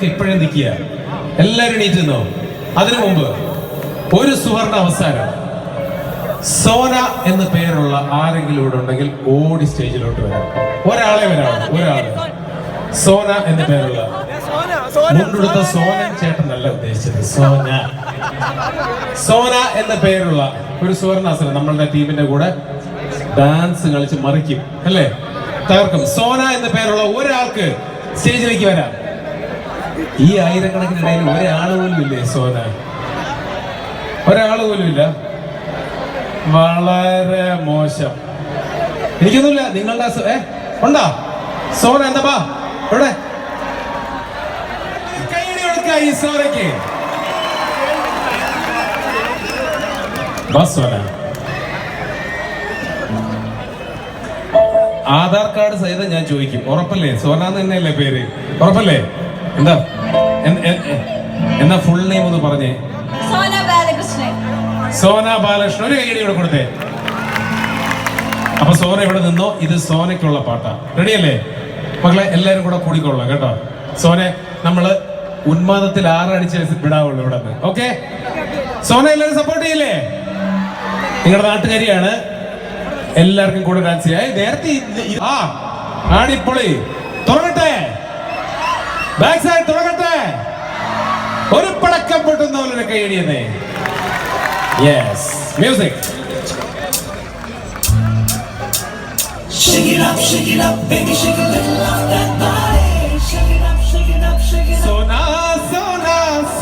നിങ്ങളൊക്കെ ഇപ്പോഴേ നിൽക്കുക. എല്ലാവരും എണീറ്റ് നിന്നോ അതിനു മുമ്പ് ഒരു സുവർണ അവസാനം. സോന എന്ന പേരുള്ള ആരെങ്കിലും ഇവിടെ ഉണ്ടെങ്കിൽ ഓടി സ്റ്റേജിലോട്ട് വരാം. ഒരാളെ വരാം ഒരാൾ. സോന എന്ന പേരുള്ള. മുണ്ടെടുത്ത സോനൻ ചേട്ടനല്ല ഉദ്ദേശിച്ചത്. സോന. സോന എന്ന പേരുള്ള ഒരു സുവർണാസനം നമ്മളുടെ ടീമിന്റെ കൂടെ ഡാൻസ് കളിച്ച് മറിക്കും അല്ലേ? തകർക്കും. സോന എന്ന പേരുള്ള ഒരാൾക്ക് സ്റ്റേജിലേക്ക് വരാം. ഈ ആയിരക്കണക്കിനിടയിൽ ഒരാൾ പോലും ഇല്ലേ സോന? ഒരാൾ പോലും ഇല്ല. വളരെ മോശം. എനിക്കൊന്നുമില്ല നിങ്ങളുടെ ഏ ഉണ്ടാ? സോന എന്താ ബാ എവിടെ? ഈ സോനയ്ക്ക്. സോന. ആധാർ കാർഡ് സഹിതം ഞാൻ ചോദിക്കും. ഉറപ്പല്ലേ? സോന എന്ന് തന്നെയല്ലേ പേര്? ഉറപ്പല്ലേ? എന്താ? എന്നാ ഫുൾ നെയിം ഒന്ന് പറഞ്ഞേ. സോന ബാലകൃഷ്ണൻ. ഒരു കൈയടി ഇവിടെ കൊടുത്തേ. അപ്പൊ സോന ഇവിടെ നിന്നോ? ഇത് സോനയ്ക്കുള്ള പാട്ടാ. റെഡിയല്ലേ മക്കളെ എല്ലാരും കൂടെ കൂടിക്കൊള്ളാം കേട്ടോ. സോനെ നമ്മൾ ഉന്മാദത്തിൽ ആറടിച്ച് വിടാവുള്ളൂ ഇവിടെ നിന്ന്. ഓക്കെ സോന എല്ലാരും സപ്പോർട്ട് ചെയ്യില്ലേ? നിങ്ങളുടെ നാട്ടുകാരിയാണ്. എല്ലാവർക്കും കൂടെ ഡാൻസ് ചെയ്യാം. നേരത്തെ ആ ആടിപ്പൊളി. തുറങ്ങട്ടെ ബാക്ക് സൈഡ് തുടങ്ങട്ടെ ഒരു പടക്കം പൊട്ടുന്ന പോലെ കൈയടിയെന്നേ yes music Shake it up, shake it up, baby, shake a little off that body.